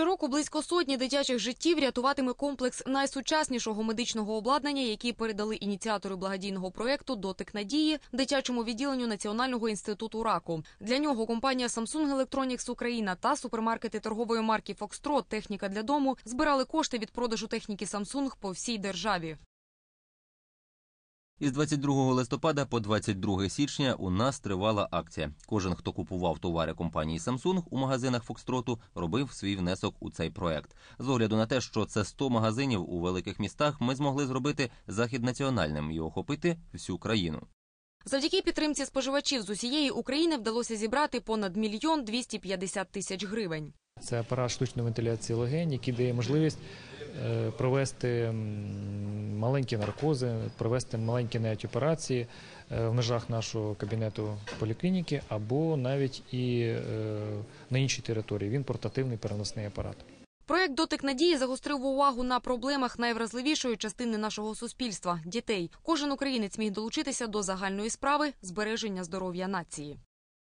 Щороку близько сотні дитячих життів рятуватиме комплекс найсучаснішого медичного обладнання, який передали ініціатори благодійного проєкту Дотик надії дитячому відділенню Національного інституту раку. Для нього компанія Samsung Electronics Україна та супермаркети торгової марки Фокстрот Техніка для дому збирали кошти від продажу техніки Samsung по всій державі. Із 22 листопада по 22 січня у нас тривала акція. Кожен, хто купував товари компанії Samsung у магазинах Фокстроту, робив свій внесок у цей проект. З огляду на те, що це 100 магазинів у великих містах, ми змогли зробити захід національним і охопити всю країну. Завдяки підтримці споживачів з усієї України вдалося зібрати понад мільйон 250 тисяч гривень. Це апарат штучної вентиляції легень, який дає можливість е, провести маленькі наркози, провести маленькі навіть операції е, в межах нашого кабінету поліклініки або навіть і е, на іншій території. Він портативний переносний апарат. Проект Дотик надії загострив увагу на проблемах найвразливішої частини нашого суспільства дітей. Кожен українець міг долучитися до загальної справи збереження здоров'я нації.